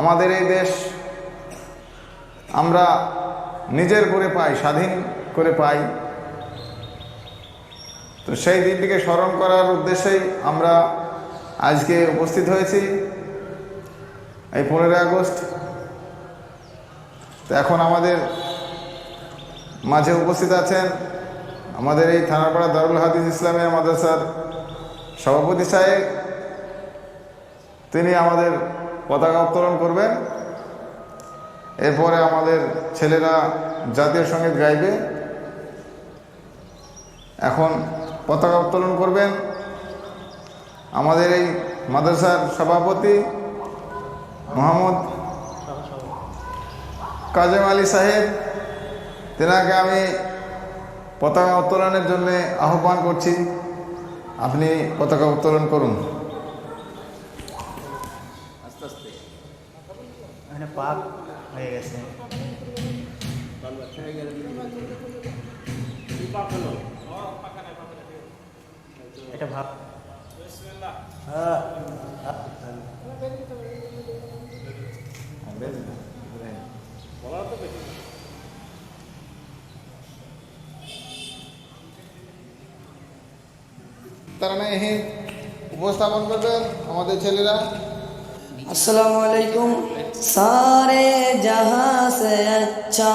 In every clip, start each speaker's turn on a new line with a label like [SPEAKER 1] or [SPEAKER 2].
[SPEAKER 1] আমাদের এই দেশ আমরা নিজের করে পাই স্বাধীন করে পাই তো সেই দিনটিকে স্মরণ করার উদ্দেশ্যেই আমরা আজকে উপস্থিত হয়েছি এই পনেরোই আগস্ট তো এখন আমাদের মাঝে উপস্থিত আছেন আমাদের এই থানাপাড়া দারুল হাদিস ইসলামের মাদ্রাসার সভাপতি সাহেব তিনি আমাদের পতাকা উত্তোলন করবেন এরপরে আমাদের ছেলেরা জাতীয় সঙ্গীত গাইবে এখন পতাকা উত্তোলন করবেন আমাদের এই মাদ্রাসার সভাপতি মোহাম্মদ কাজেম আলী সাহেব তেনাকে আমি পতাকা উত্তোলনের জন্য আহ্বান করছি আপনি পতাকা উত্তোলন করুন
[SPEAKER 2] এটা ভাত পেয়ে গেছে বান ভাত চাই গেল এই ভাত হলো ও পাকাকার ভাত এটা ভাত বিসমিল্লাহ হ্যাঁ
[SPEAKER 1] ভাত তাহলে আমরা বেরি তো বেরি বলো তো পেছি তোমরা আমি এই উদ্বোধন করবেন আমাদের ছেলেরা
[SPEAKER 3] असलकुम सारे जहाँ से अच्छा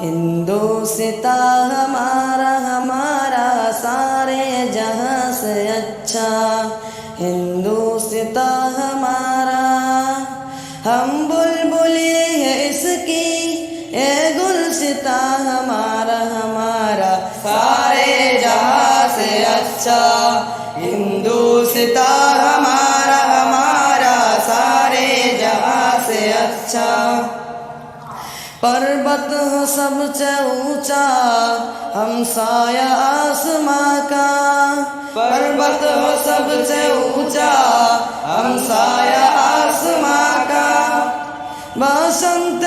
[SPEAKER 3] हिंदू सिता हमारा हमारा सारे जहाँ से अच्छा हिंदू सिता हमारा हम बुलबुली है इसकी ए गुल सिता हमारा हमारा सारे जहाँ से अच्छा अच्छा पर्वत सब ऊंचा हम साया आसमा का पर्वत सब सबसे ऊंचा हम साया आसमा का बसंत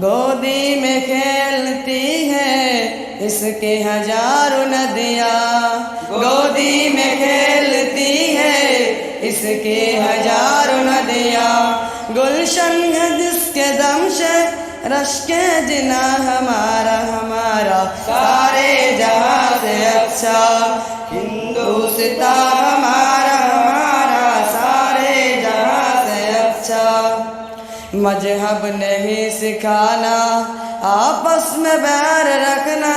[SPEAKER 3] गोदी में खेलती है इसके हजारों नदियाँ गोदी में खेलती है इसके हजारों नदियाँ गुलशन है जिसके दम से रश के जिना हमारा मजहब नहीं सिखाना आपस में बैर रखना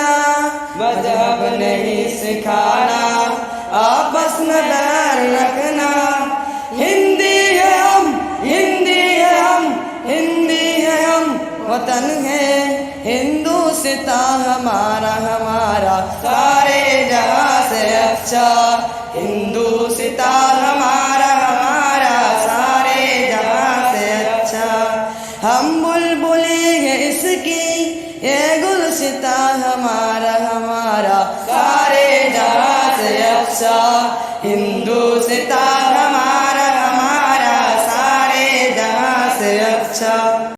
[SPEAKER 3] मजहब नहीं सिखाना आपस में बैर रखना हिंदी है हम हिंदी है हम हिंदी है हम वतन है हिंदू सिता हमारा हमारा सारे जहाँ से अच्छा हिंदू है इसकी ये गुलसिता हमारा हमारा सारे जहाँ से अच्छा हिंदू सिता हमारा हमारा सारे जहाँ से अच्छा